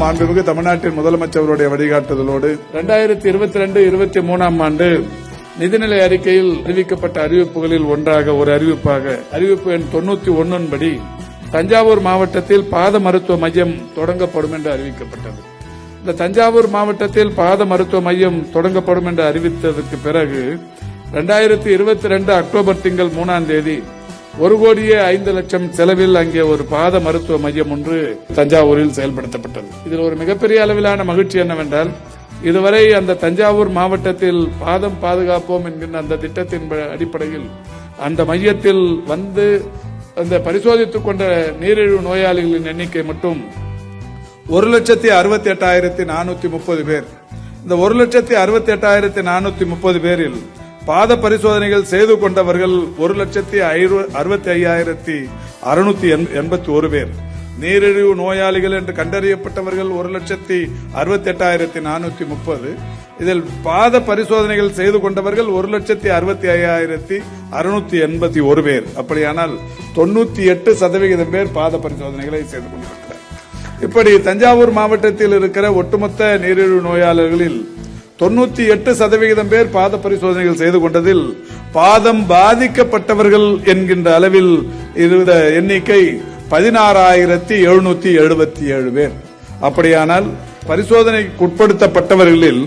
மாண்புமிகு தமிழ்நாட்டின் முதலமைச்சருடைய வழிகாட்டுதலோடு இரண்டாயிரத்தி இருபத்தி ரெண்டு இருபத்தி மூணாம் ஆண்டு நிதிநிலை அறிக்கையில் அறிவிக்கப்பட்ட அறிவிப்புகளில் ஒன்றாக ஒரு அறிவிப்பாக அறிவிப்பு எண் தொன்னூத்தி ஒன்னின்படி தஞ்சாவூர் மாவட்டத்தில் பாத மருத்துவ மையம் தொடங்கப்படும் என்று அறிவிக்கப்பட்டது. இந்த தஞ்சாவூர் மாவட்டத்தில் பாத மருத்துவ மையம் தொடங்கப்படும் என்று அறிவித்ததற்கு பிறகு இரண்டாயிரத்தி இருபத்தி ரெண்டு அக்டோபர் திங்கள் மூணாம் தேதி ஒரு கோடியே ஐந்து லட்சம் செலவில் அங்கே ஒரு பாத மருத்துவ மையம் ஒன்று தஞ்சாவூரில் செயல்படுத்தப்பட்டது. இதில் ஒரு மிகப்பெரிய அளவிலான மகிழ்ச்சி என்னவென்றால் இதுவரை அந்த தஞ்சாவூர் மாவட்டத்தில் பாதம் பாதுகாப்போம் என்கின்ற அந்த திட்டத்தின் ப- அடிப்படையில் அந்த மையத்தில் வந்து அந்த பரிசோதித்துக் கொண்ட நீரிழிவு நோயாளிகளின் எண்ணிக்கை மட்டும் ஒரு லட்சத்தி அறுபத்தி எட்டாயிரத்தி நானூத்தி முப்பது பேர். இந்த ஒரு லட்சத்தி அறுபத்தி எட்டாயிரத்தி நானூத்தி முப்பது பேரில் பாத பரிசோதனைகள் செய்து கொண்டவர்கள் ஒரு லட்சத்தி அறுபத்தி ஐயாயிரத்தி அறுநூத்தி எண்பத்தி ஒரு பேர். நீரிழிவு நோயாளிகள் என்று கண்டறியப்பட்டவர்கள் ஒரு லட்சத்தி அறுபத்தி எட்டாயிரத்தி நானூத்தி முப்பது. இதில் பாத பரிசோதனைகள் செய்து கொண்டவர்கள் ஒரு லட்சத்தி அறுபத்தி ஐயாயிரத்தி அறுநூத்தி எண்பத்தி ஒரு பேர். அப்படியானால் தொண்ணூத்தி எட்டு சதவிகிதம் பேர் பாத பரிசோதனைகளை செய்து கொண்டிருக்கிறார் இப்படி தஞ்சாவூர் மாவட்டத்தில் இருக்கிற ஒட்டுமொத்த நீரிழிவு நோயாளர்களில் தொண்ணூத்தி எட்டு சதவிகிதம் பேர் பாத பரிசோதனைகள் செய்து கொண்டதில் பாதம் பாதிக்கப்பட்டவர்கள் என்கின்ற அளவில் இருந்த எண்ணிக்கை பதினாறாயிரத்தி எழுநூத்தி எழுபத்தி ஏழு பேர். அப்படியானால் பரிசோதனைக்கு உட்படுத்தப்பட்டவர்களில்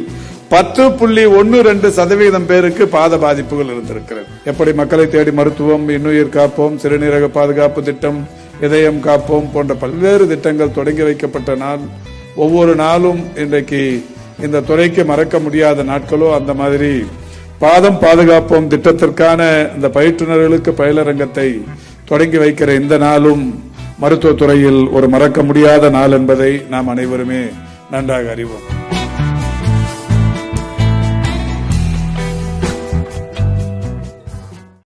பத்து புள்ளி ஒன்னு ரெண்டு சதவீதம் பேருக்கு பாத பாதிப்புகள் இருந்திருக்கிறது. எப்படி மக்களை தேடி மருத்துவம் இன்னுயிர் காப்போம் சிறுநீரக பாதுகாப்பு திட்டம் இதயம் காப்போம் போன்ற பல்வேறு திட்டங்கள் தொடங்கி வைக்கப்பட்ட நாள் ஒவ்வொரு நாளும் இன்றைக்கு இந்த துறைக்கு மறக்க முடியாத நாட்களோ அந்த மாதிரி பாதம் பாதுகாப்போம் திட்டத்திற்கான இந்த பயிற்றுனர்களுக்கு பயிலரங்கத்தை தொடங்கி வைக்கிற இந்த நாளும் மருத்துவத்துறையில் ஒரு மறக்க முடியாத நாள் என்பதை நாம் அனைவருமே நன்றாக அறிவோம்.